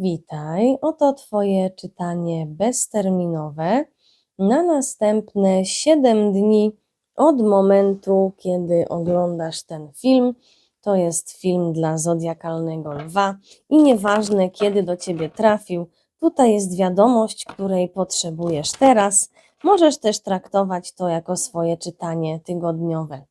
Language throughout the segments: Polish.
Witaj, oto Twoje czytanie bezterminowe na następne 7 dni od momentu, kiedy oglądasz ten film. To jest film dla zodiakalnego lwa i nieważne, kiedy do Ciebie trafił, tutaj jest wiadomość, której potrzebujesz teraz. Możesz też traktować to jako swoje czytanie tygodniowe.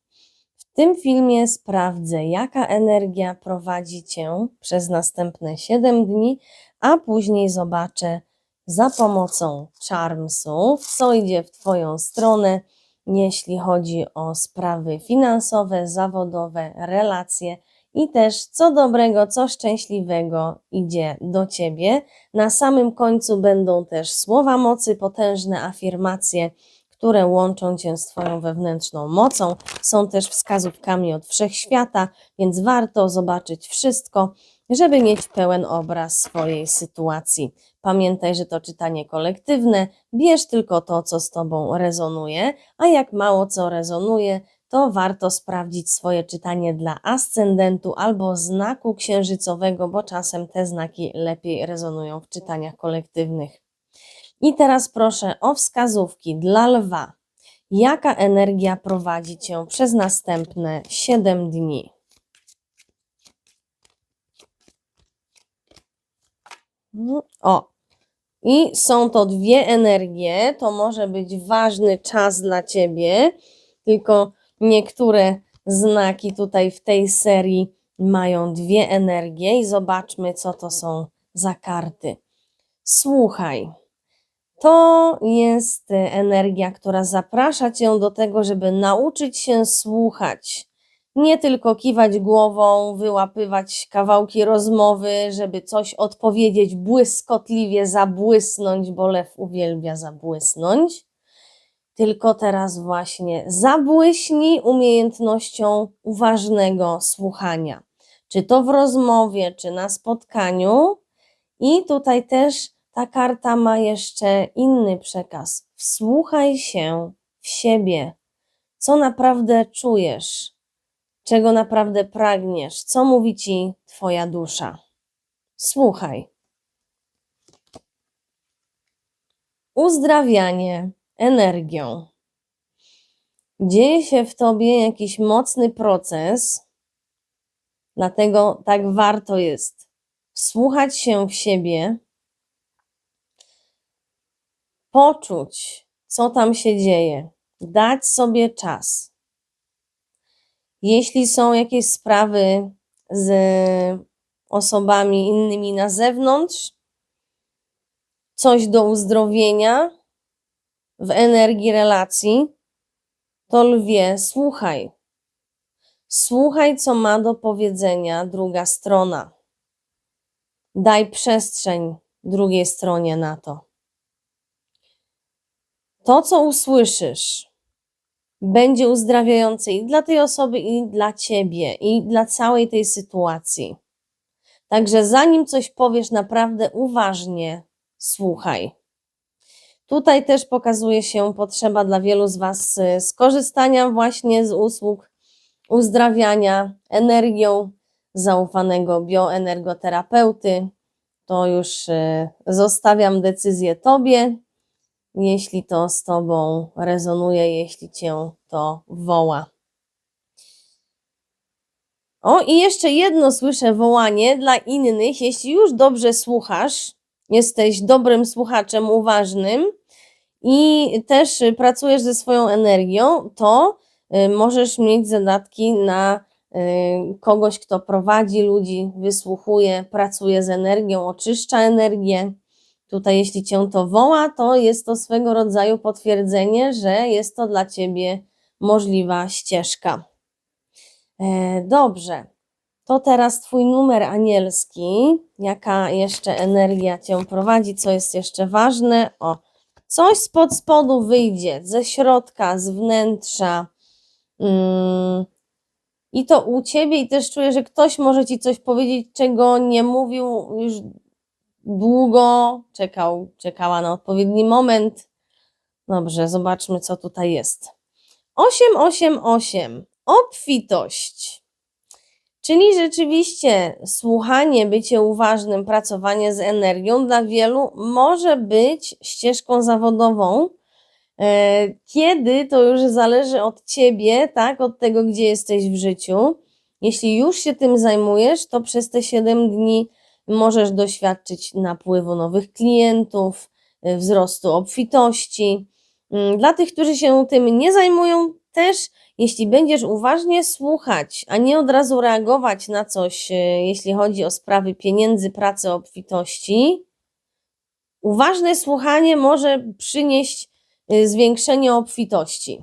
W tym filmie sprawdzę, jaka energia prowadzi Cię przez następne 7 dni, a później zobaczę za pomocą charmsów, co idzie w Twoją stronę, jeśli chodzi o sprawy finansowe, zawodowe, relacje i też co dobrego, co szczęśliwego idzie do Ciebie. Na samym końcu będą też słowa mocy, potężne afirmacje, które łączą Cię z Twoją wewnętrzną mocą. Są też wskazówkami od wszechświata, więc warto zobaczyć wszystko, żeby mieć pełen obraz swojej sytuacji. Pamiętaj, że to czytanie kolektywne, bierz tylko to, co z Tobą rezonuje, a jak mało co rezonuje, to warto sprawdzić swoje czytanie dla ascendentu albo znaku księżycowego, bo czasem te znaki lepiej rezonują w czytaniach kolektywnych. I teraz proszę o wskazówki dla lwa. Jaka energia prowadzi cię przez następne 7 dni? No, O, i są to dwie energie. To może być ważny czas dla ciebie, tylko niektóre znaki tutaj w tej serii mają dwie energie, i zobaczmy, co to są za karty. Słuchaj. To jest e, energia, która zaprasza cię do tego, żeby nauczyć się słuchać. Nie tylko kiwać głową, wyłapywać kawałki rozmowy, żeby coś odpowiedzieć błyskotliwie, zabłysnąć, bo lew uwielbia zabłysnąć. Tylko teraz właśnie zabłyśnij umiejętnością uważnego słuchania. Czy to w rozmowie, czy na spotkaniu. I tutaj też ta karta ma jeszcze inny przekaz. Wsłuchaj się w siebie, co naprawdę czujesz, czego naprawdę pragniesz, co mówi ci Twoja dusza. Słuchaj. Uzdrawianie energią. Dzieje się w tobie jakiś mocny proces, dlatego tak warto jest wsłuchać się w siebie poczuć, co tam się dzieje, dać sobie czas. Jeśli są jakieś sprawy z osobami innymi na zewnątrz, coś do uzdrowienia w energii relacji, to lwie, słuchaj. Słuchaj, co ma do powiedzenia druga strona. Daj przestrzeń drugiej stronie na to to, co usłyszysz, będzie uzdrawiające i dla tej osoby, i dla ciebie, i dla całej tej sytuacji. Także zanim coś powiesz, naprawdę uważnie słuchaj. Tutaj też pokazuje się potrzeba dla wielu z Was y, skorzystania właśnie z usług uzdrawiania energią zaufanego bioenergoterapeuty. To już y, zostawiam decyzję Tobie jeśli to z Tobą rezonuje, jeśli Cię to woła. O, i jeszcze jedno słyszę wołanie dla innych. Jeśli już dobrze słuchasz, jesteś dobrym słuchaczem, uważnym i też pracujesz ze swoją energią, to y, możesz mieć zadatki na y, kogoś, kto prowadzi ludzi, wysłuchuje, pracuje z energią, oczyszcza energię. Tutaj, jeśli cię to woła, to jest to swego rodzaju potwierdzenie, że jest to dla ciebie możliwa ścieżka. E, dobrze. To teraz Twój numer anielski. Jaka jeszcze energia Cię prowadzi? Co jest jeszcze ważne? O, coś spod spodu wyjdzie, ze środka, z wnętrza. Mm. I to u Ciebie, i też czuję, że ktoś może Ci coś powiedzieć, czego nie mówił już długo czekał, czekała na odpowiedni moment. Dobrze, zobaczmy, co tutaj jest. 888. Obfitość. Czyli rzeczywiście słuchanie, bycie uważnym, pracowanie z energią dla wielu może być ścieżką zawodową. E, Kiedy to już zależy od ciebie, tak, od tego, gdzie jesteś w życiu. Jeśli już się tym zajmujesz, to przez te 7 dni możesz doświadczyć napływu nowych klientów, y, wzrostu obfitości. Mm, Dla tych, którzy się tym nie zajmują, też jeśli będziesz uważnie słuchać, a nie od razu reagować na coś, y, jeśli chodzi o sprawy pieniędzy, pracy, obfitości, uważne słuchanie może przynieść y, zwiększenie obfitości.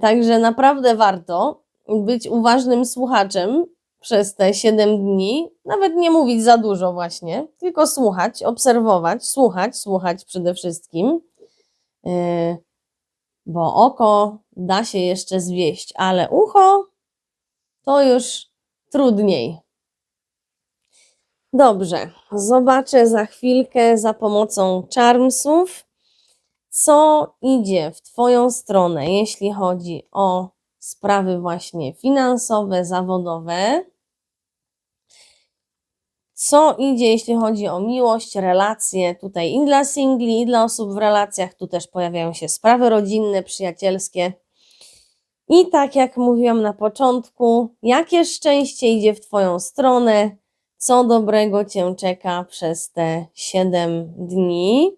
Także naprawdę warto być uważnym słuchaczem przez te 7 dni, nawet nie mówić za dużo właśnie, tylko słuchać, obserwować, słuchać, słuchać przede wszystkim. Yy, Bo oko da się jeszcze zwieść, ale ucho to już trudniej. Dobrze, zobaczę za chwilkę za pomocą charmsów, co idzie w Twoją stronę, jeśli chodzi o sprawy właśnie finansowe, zawodowe. Co idzie, jeśli chodzi o miłość, relacje, tutaj i dla singli, i dla osób w relacjach, tu też pojawiają się sprawy rodzinne, przyjacielskie. I tak jak mówiłam na początku, jakie szczęście idzie w Twoją stronę, co dobrego Cię czeka przez te 7 dni.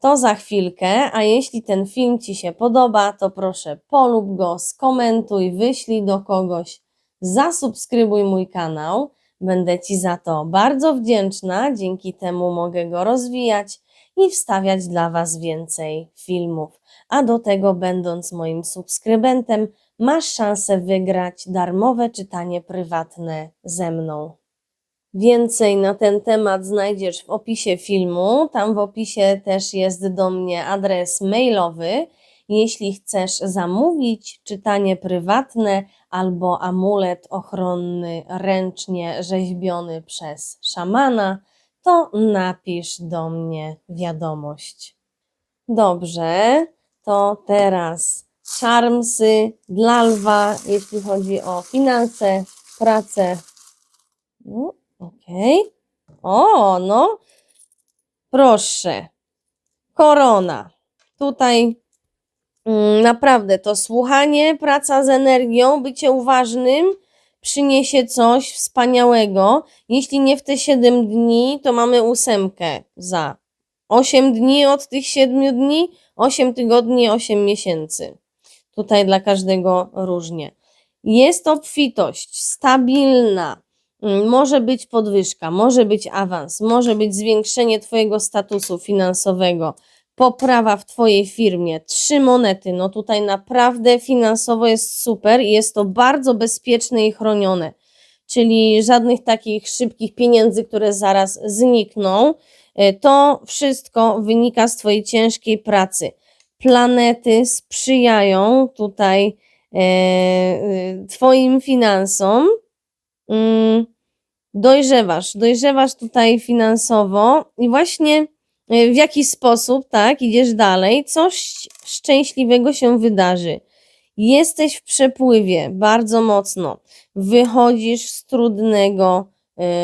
To za chwilkę, a jeśli ten film Ci się podoba, to proszę polub go, skomentuj, wyślij do kogoś, zasubskrybuj mój kanał. Będę Ci za to bardzo wdzięczna, dzięki temu mogę go rozwijać i wstawiać dla Was więcej filmów. A do tego, będąc moim subskrybentem, masz szansę wygrać darmowe czytanie prywatne ze mną. Więcej na ten temat znajdziesz w opisie filmu. Tam w opisie też jest do mnie adres mailowy. Jeśli chcesz zamówić czytanie prywatne albo amulet ochronny ręcznie rzeźbiony przez szamana, to napisz do mnie wiadomość. Dobrze, to teraz charmsy dla lwa, jeśli chodzi o finanse, pracę. No, Okej. O, no. Proszę. Korona. Tutaj naprawdę to słuchanie, praca z energią, bycie uważnym przyniesie coś wspaniałego. Jeśli nie w te 7 dni, to mamy ósemkę za 8 dni od tych 7 dni, 8 tygodni, 8 miesięcy. Tutaj dla każdego różnie. Jest obfitość, stabilna, Mm, Może być podwyżka, może być awans, może być zwiększenie Twojego statusu finansowego, poprawa w Twojej firmie, trzy monety. No tutaj naprawdę finansowo jest super i jest to bardzo bezpieczne i chronione. Czyli żadnych takich szybkich pieniędzy, które zaraz znikną. E, To wszystko wynika z Twojej ciężkiej pracy. Planety sprzyjają tutaj e, e, Twoim finansom mm, dojrzewasz, dojrzewasz tutaj finansowo i właśnie w jaki sposób, tak, idziesz dalej, coś szczęśliwego się wydarzy. Jesteś w przepływie bardzo mocno, wychodzisz z trudnego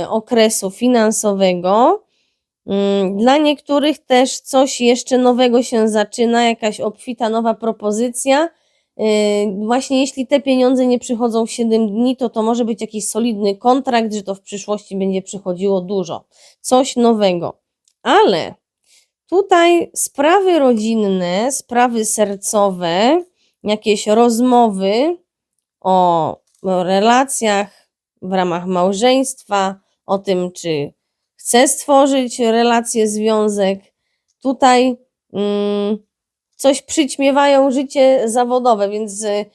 y, okresu finansowego. Mm, Dla niektórych też coś jeszcze nowego się zaczyna, jakaś obfita nowa propozycja, Yy, Właśnie jeśli te pieniądze nie przychodzą w 7 dni, to to może być jakiś solidny kontrakt, że to w przyszłości będzie przychodziło dużo. Coś nowego. Ale tutaj sprawy rodzinne, sprawy sercowe, jakieś rozmowy o relacjach w ramach małżeństwa, o tym, czy chcę stworzyć relację, związek. Tutaj mm, coś przyćmiewają życie zawodowe, więc y,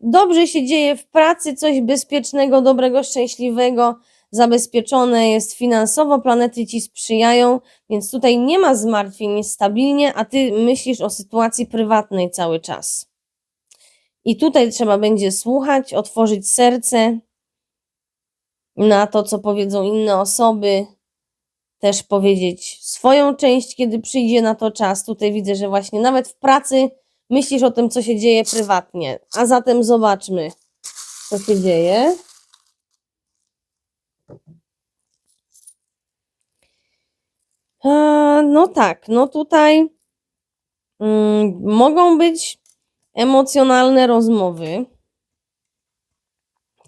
dobrze się dzieje w pracy, coś bezpiecznego, dobrego, szczęśliwego, zabezpieczone jest finansowo, planety ci sprzyjają, więc tutaj nie ma zmartwień, jest stabilnie, a ty myślisz o sytuacji prywatnej cały czas. I tutaj trzeba będzie słuchać, otworzyć serce na to, co powiedzą inne osoby, też powiedzieć swoją część, kiedy przyjdzie na to czas. Tutaj widzę, że właśnie nawet w pracy myślisz o tym, co się dzieje prywatnie. A zatem zobaczmy, co się dzieje. No tak, no tutaj mm, mogą być emocjonalne rozmowy.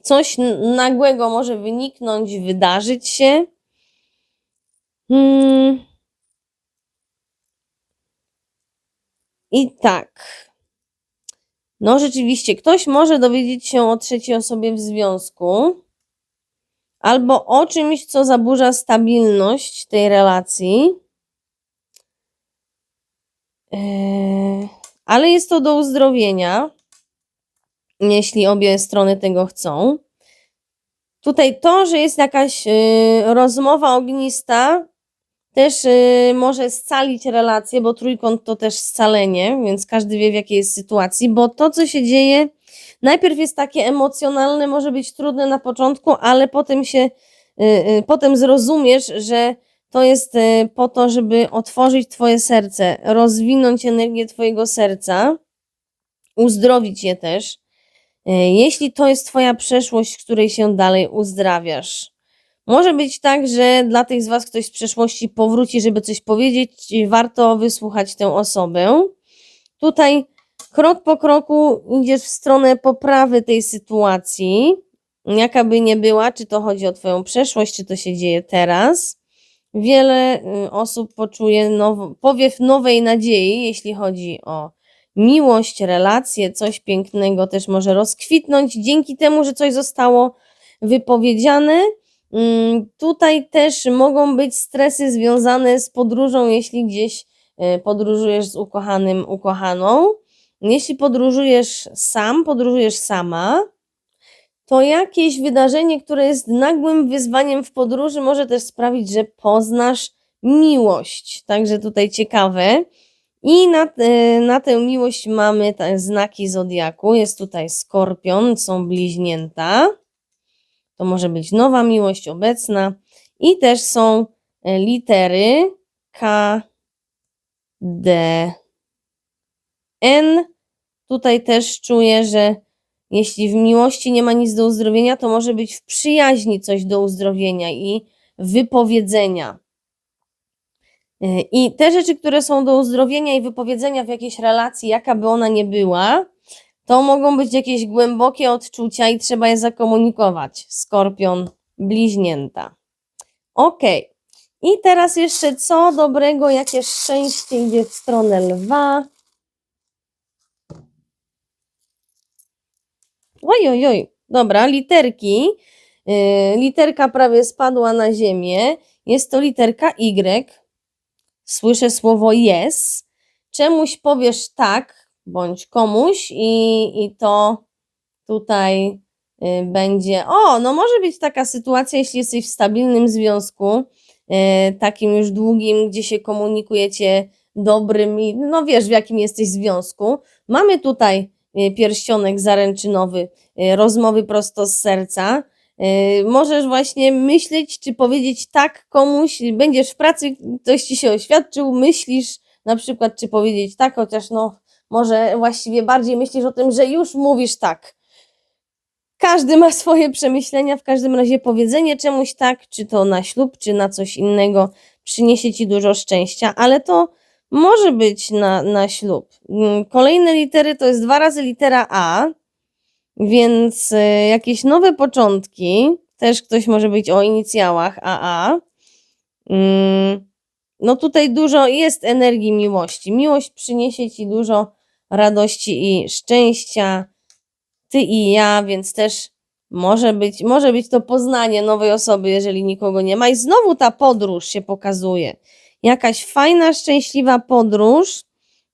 Coś nagłego może wyniknąć, wydarzyć się. Mm. I tak. No rzeczywiście, ktoś może dowiedzieć się o trzeciej osobie w związku, albo o czymś, co zaburza stabilność tej relacji. Eee, ale jest to do uzdrowienia, jeśli obie strony tego chcą. Tutaj to, że jest jakaś y, rozmowa ognista, też y, może scalić relację, bo trójkąt to też scalenie, więc każdy wie w jakiej jest sytuacji, bo to, co się dzieje, najpierw jest takie emocjonalne, może być trudne na początku, ale potem się, y, y, potem zrozumiesz, że to jest y, po to, żeby otworzyć Twoje serce, rozwinąć energię Twojego serca, uzdrowić je też. Jeśli to jest Twoja przeszłość, której się dalej uzdrawiasz. Może być tak, że dla tych z Was ktoś z przeszłości powróci, żeby coś powiedzieć, warto wysłuchać tę osobę. Tutaj krok po kroku idziesz w stronę poprawy tej sytuacji, jaka by nie była, czy to chodzi o Twoją przeszłość, czy to się dzieje teraz. Wiele y, osób poczuje now, powiew nowej nadziei, jeśli chodzi o miłość, relacje, coś pięknego też może rozkwitnąć dzięki temu, że coś zostało wypowiedziane. Mm, Tutaj też mogą być stresy związane z podróżą, jeśli gdzieś e, podróżujesz z ukochanym, ukochaną. Jeśli podróżujesz sam, podróżujesz sama, to jakieś wydarzenie, które jest nagłym wyzwaniem w podróży, może też sprawić, że poznasz miłość. Także tutaj ciekawe. I na, e, na tę miłość mamy znaki zodiaku. Jest tutaj skorpion, są bliźnięta. To może być nowa miłość obecna. I też są e, litery K, D, N. Tutaj też czuję, że jeśli w miłości nie ma nic do uzdrowienia, to może być w przyjaźni coś do uzdrowienia i wypowiedzenia. I te rzeczy, które są do uzdrowienia i wypowiedzenia w jakiejś relacji, jaka by ona nie była, to mogą być jakieś głębokie odczucia i trzeba je zakomunikować. Skorpion, bliźnięta. Ok. I teraz jeszcze co dobrego, jakie szczęście idzie w stronę lwa. Oj, oj, oj. Dobra, literki. Yy, literka prawie spadła na ziemię. Jest to literka Y. Słyszę słowo yes. Czemuś powiesz tak, bądź komuś, i, i to tutaj y, będzie. O, no może być taka sytuacja, jeśli jesteś w stabilnym związku, y, takim już długim, gdzie się komunikujecie dobrym i no wiesz, w jakim jesteś związku. Mamy tutaj y, pierścionek zaręczynowy, y, rozmowy prosto z serca. Y, Możesz właśnie myśleć, czy powiedzieć tak komuś, będziesz w pracy, ktoś ci się oświadczył, myślisz na przykład, czy powiedzieć tak, chociaż no może właściwie bardziej myślisz o tym, że już mówisz tak. Każdy ma swoje przemyślenia, w każdym razie powiedzenie czemuś tak, czy to na ślub, czy na coś innego, przyniesie ci dużo szczęścia, ale to może być na, na ślub. Mm, Kolejne litery to jest dwa razy litera A, więc y, jakieś nowe początki, też ktoś może być o inicjałach AA. Mm, No tutaj dużo jest energii miłości. Miłość przyniesie ci dużo radości i szczęścia. Ty i ja, więc też może być, może być to poznanie nowej osoby, jeżeli nikogo nie ma. I znowu ta podróż się pokazuje. Jakaś fajna, szczęśliwa podróż.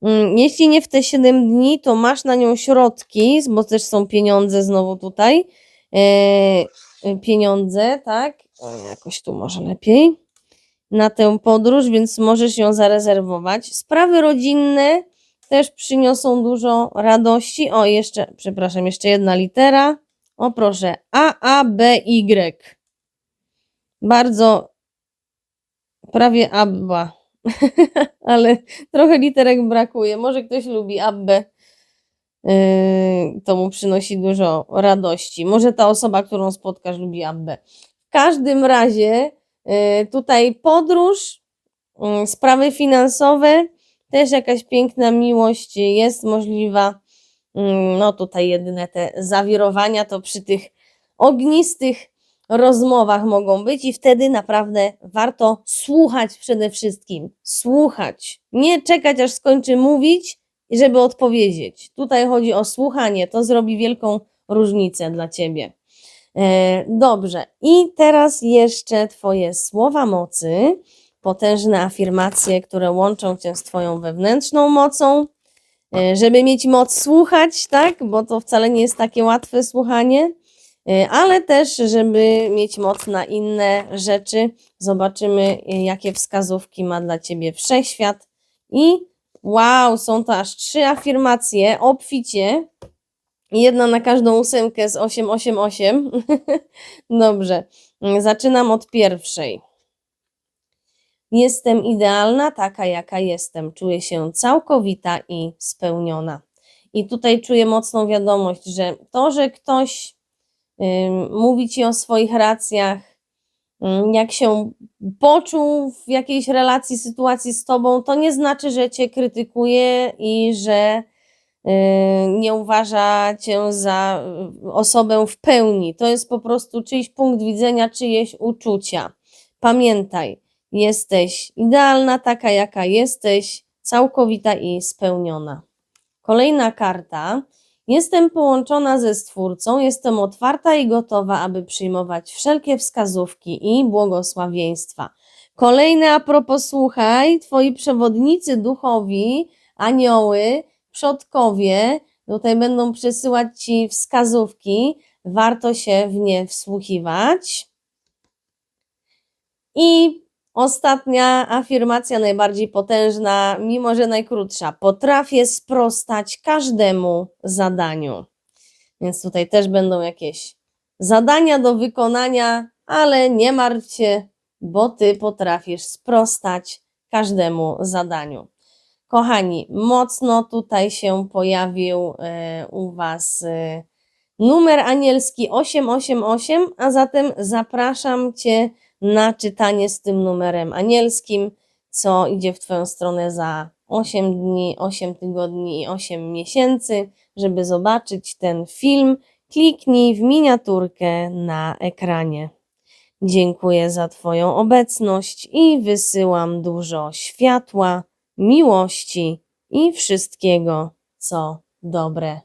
Mm, Jeśli nie w te 7 dni, to masz na nią środki, bo też są pieniądze znowu tutaj. E, e, pieniądze, tak? O, jakoś tu może lepiej. Na tę podróż, więc możesz ją zarezerwować. Sprawy rodzinne też przyniosą dużo radości. O, jeszcze, przepraszam, jeszcze jedna litera. O, proszę. A, A, B, Y. Bardzo prawie Abba. Ale trochę literek brakuje. Może ktoś lubi Abbę. Yy, to mu przynosi dużo radości. Może ta osoba, którą spotkasz, lubi Abbę. W każdym razie yy, tutaj podróż Mm, Sprawy finansowe, też jakaś piękna miłość jest możliwa. No tutaj jedyne te zawirowania to przy tych ognistych rozmowach mogą być i wtedy naprawdę warto słuchać przede wszystkim. Słuchać. Nie czekać aż skończy mówić, żeby odpowiedzieć. Tutaj chodzi o słuchanie. To zrobi wielką różnicę dla ciebie. E, Dobrze. I teraz jeszcze twoje słowa mocy, potężne afirmacje, które łączą cię z twoją wewnętrzną mocą, e, żeby mieć moc słuchać, tak? Bo to wcale nie jest takie łatwe słuchanie, ale też, żeby mieć moc na inne rzeczy. Zobaczymy, e, jakie wskazówki ma dla ciebie wszechświat. I wow, są to aż trzy afirmacje obficie. Jedna na każdą ósemkę z 888. Dobrze, zaczynam od pierwszej. Jestem idealna, taka jaka jestem. Czuję się całkowita i spełniona. I tutaj czuję mocną wiadomość, że to, że ktoś mówi ci o swoich racjach, jak się poczuł w jakiejś relacji, sytuacji z tobą, to nie znaczy, że cię krytykuje i że nie uważa cię za y, osobę w pełni. To jest po prostu czyjś punkt widzenia, czyjeś uczucia. Pamiętaj, jesteś idealna, taka jaka jesteś, całkowita i spełniona. Kolejna karta. Jestem połączona ze Stwórcą, jestem otwarta i gotowa, aby przyjmować wszelkie wskazówki i błogosławieństwa. Kolejne a propos, słuchaj, twoi przewodnicy duchowi, anioły, przodkowie, tutaj będą przesyłać ci wskazówki, warto się w nie wsłuchiwać. I ostatnia afirmacja, najbardziej potężna, mimo że najkrótsza. Potrafię sprostać każdemu zadaniu. Więc tutaj też będą jakieś zadania do wykonania, ale nie martw się, bo ty potrafisz sprostać każdemu zadaniu. Kochani, mocno tutaj się pojawił e, u Was e, numer anielski 888, a zatem zapraszam Cię na czytanie z tym numerem anielskim, co idzie w Twoją stronę za 8 dni, 8 tygodni i 8 miesięcy. Żeby zobaczyć ten film, kliknij w miniaturkę na ekranie. Dziękuję za Twoją obecność i wysyłam dużo światła, miłości i wszystkiego, co dobre.